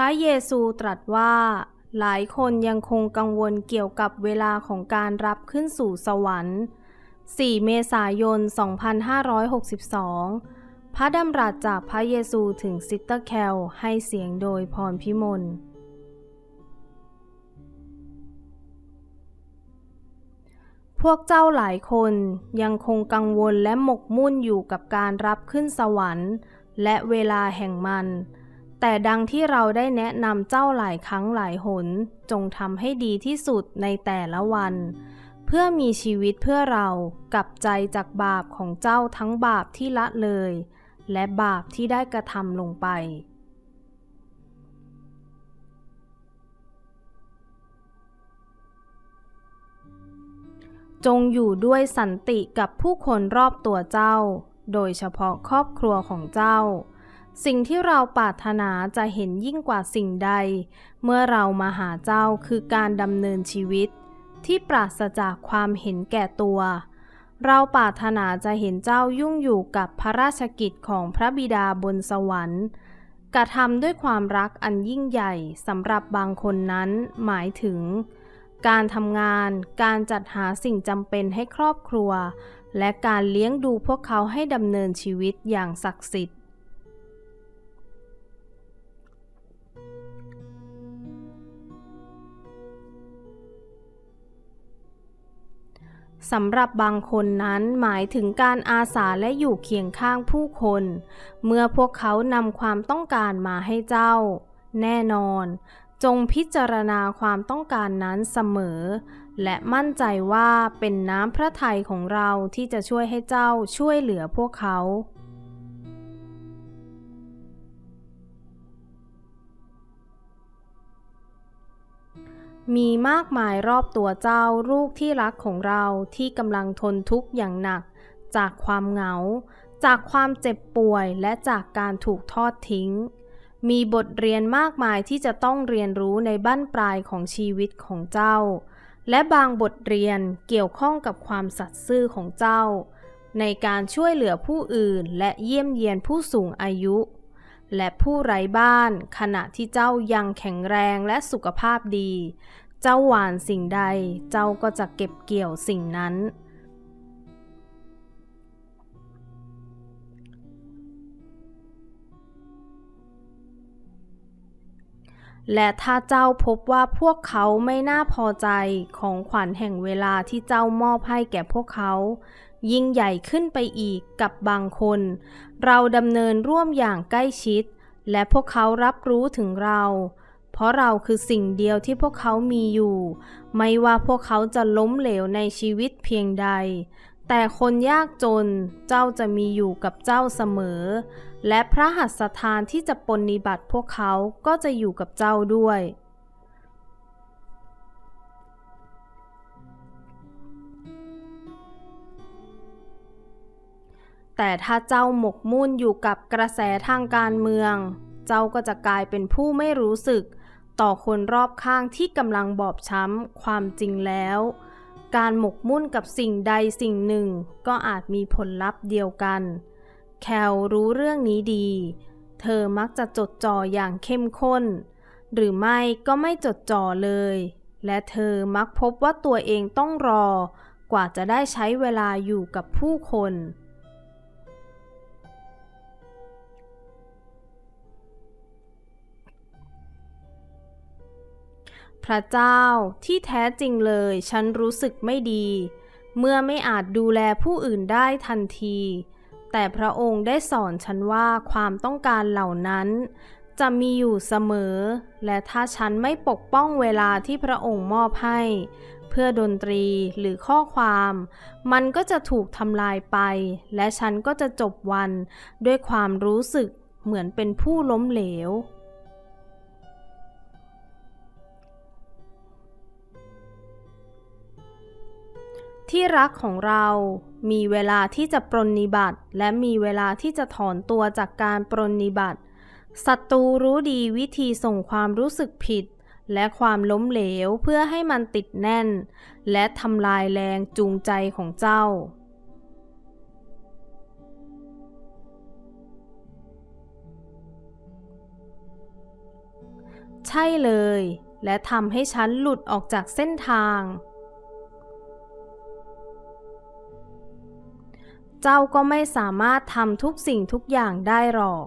ระเยซูตรัสว่า หลายคนยังคงกังวลเกี่ยวกับเวลาของการรับขึ้นสู่สวรรค์ 4 เมษายน 2562 พระดำรัสจากพระเยซูถึงซิสเตอร์แคลให้เสียงโดยพรพิมลพวกเจ้าหลายคนยังคงกังวลและหมกมุ่นอยู่กับการรับขึ้นสวรรค์ และเวลาแห่งมัน แต่ดังที่เราได้แนะนำเจ้าหลายครั้งหลายหน จงทำให้ดีที่สุดในแต่ละวัน เพื่อมีชีวิตเพื่อเรากับใจจากบาปของเจ้าทั้งบาปที่ละเลย และบาปที่ได้กระทำลงไปจงอยู่ด้วยสันติกับผู้คนรอบตัวเจ้า โดยเฉพาะครอบครัวของเจ้า สิ่งที่เราปรารถนาจะเห็นยิ่งกว่าสิ่งใด เมื่อเรามาหาเจ้าคือการดำเนินชีวิต ที่ปราศจากความเห็นแก่ตัว เราปรารถนาจะเห็นเจ้ายุ่งอยู่กับพระราชกิจของพระบิดาบนสวรรค์ กระทำด้วยความรักอันยิ่งใหญ่สำหรับบางคนนั้นหมายถึง การทำงาน การจัดหาสิ่งจำเป็นให้ครอบครัว และการเลี้ยงดูพวกเขาให้ดำเนินชีวิตอย่างศักดิ์สิทธิ์ สำหรับบางคนนั้นหมายถึงการอาสาและอยู่เคียงข้างผู้คน เมื่อพวกเขานำความต้องการมาให้เจ้า แน่นอน จงพิจารณาความต้องการนั้นเสมอ และมั่นใจว่าเป็นน้ำพระทัยของเราที่จะช่วยให้เจ้าช่วยเหลือพวกเขา มีมากมายรอบตัวเจ้าลูกที่รักของเราที่กำลังทนทุกข์อย่างหนัก จากความเหงา จากความเจ็บป่วยและจากการถูกทอดทิ้ง มีบทเรียนมากมายที่จะต้องเรียนรู้ในบั้นปลายของชีวิตของเจ้า และบางบทเรียนเกี่ยวข้องกับความสัตย์ซื่อของเจ้า ในการช่วยเหลือผู้อื่นและเยี่ยมเยียนผู้สูงอายุ และผู้ไร้บ้าน ขณะที่เจ้ายังแข็งแรงและสุขภาพดี เจ้าหวานสิ่งใด เจ้าก็จะเก็บเกี่ยวสิ่งนั้น และถ้าเจ้าพบว่าพวกเขาไม่น่าพอใจของขวัญแห่งเวลาที่เจ้ามอบให้แก่พวกเขา ยิ่งใหญ่ขึ้นไปอีกกับบางคน เราดำเนินร่วมอย่างใกล้ชิด และพวกเขารับรู้ถึงเรา เพราะเราคือสิ่งเดียวที่พวกเขามีอยู่ ไม่ว่าพวกเขาจะล้มเหลวในชีวิตเพียงใด แต่คนยากจนเจ้าจะมีอยู่กับเจ้าเสมอ และพระหัตถทานที่จะปนนิบัติพวกเขาก็จะอยู่กับเจ้าด้วย แต่ถ้าเจ้าหมกมุ่นอยู่กับกระแสทางการเมือง เจ้าก็จะกลายเป็นผู้ไม่รู้สึก ต่อคนรอบข้างที่กำลังบอบช้ำความจริงแล้ว การหมกมุ่นกับสิ่งใดสิ่งหนึ่ง ก็อาจมีผลลัพธ์เดียวกัน แคลรู้เรื่องนี้ดี เธอมักจะจดจ่ออย่างเข้มข้น หรือไม่ก็ไม่จดจ่อเลย และเธอมักพบว่าตัวเองต้องรอ กว่าจะได้ใช้เวลาอยู่กับผู้คน พระเจ้าที่แท้จริงเลย ฉันรู้สึกไม่ดี เมื่อไม่อาจดูแลผู้อื่นได้ทันที แต่พระองค์ได้สอนฉันว่าความต้องการเหล่านั้นจะมีอยู่เสมอ และถ้าฉันไม่ปกป้องเวลาที่พระองค์มอบให้ เพื่อดนตรีหรือข้อความ มันก็จะถูกทำลายไป และฉันก็จะจบวันด้วยความรู้สึกเหมือนเป็นผู้ล้มเหลว ที่รักของเรามีเวลาที่จะปรนนิบัติ และมีเวลาที่จะถอนตัวจากการปรนนิบัติศัตรูรู้ดีวิธีส่งความรู้สึกผิด และความล้มเหลวเพื่อให้มันติดแน่น และทำลายแรงจูงใจของเจ้า ใช่เลย และทำให้ฉันหลุดออกจากเส้นทาง เจ้าก็ไม่สามารถทำทุกสิ่งทุกอย่างได้หรอก